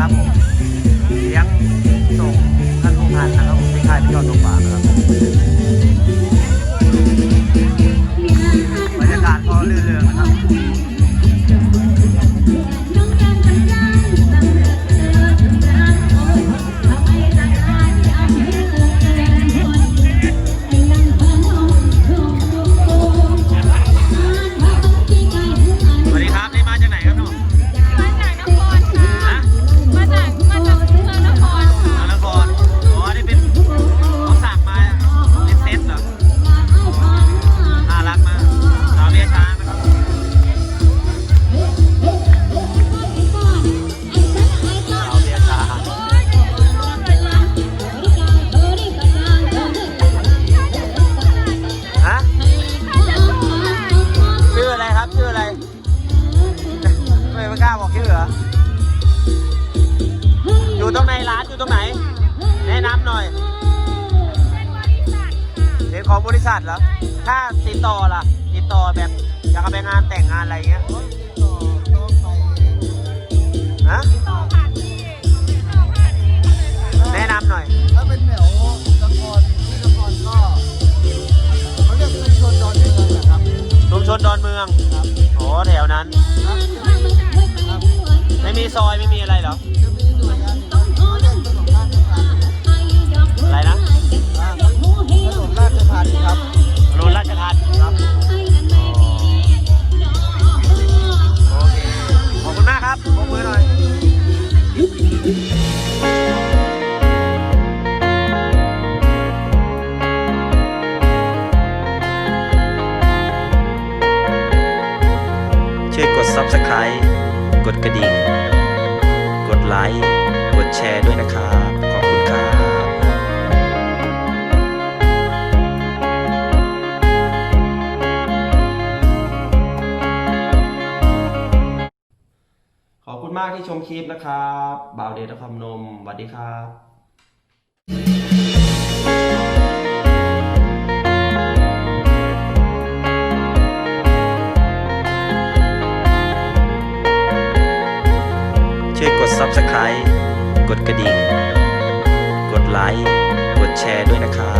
ครับเสียงาบอกชื่เหรอ อยู่ตรงไหนร้านอยู่ตรงไหน แนะนำหน่อยเด็กของบริษัทเหรอ ถ้าติดต่อล่ะ ติดต่อแบบอยากไปงานแต่งงานอะไรเงี้ยฮะแนะนำหน่อย ถ้าเป็นแถวละครที่ละครก็เขาเรียกชุมชนดอนเมืองนะครับชุมชนดอนเมือง ครับ อ๋อ แถวนั้น ไม่มีซอยไม่มีอะไรเหรอจะมีหน่วยงานหนึ่งเขาเรียกถนนราชธานีอะไรนะอ่าถนนราชธานีครับ ถนนราชทัณฑ์ครับ โอเค ขอบคุณมากครับปรบมือหน่อยช่วยกด Subscribe กดกระดิ่ง กดไลค์ กดแชร์ด้วยนะครับ ขอบคุณครับขอบคุณมากที่ชมคลิปนะครับบ่าวเดชนครนมสวัสดีครับ Subscribe กดกระดิ่ง กดไลค์ กดแชร์ด้วยนะครับ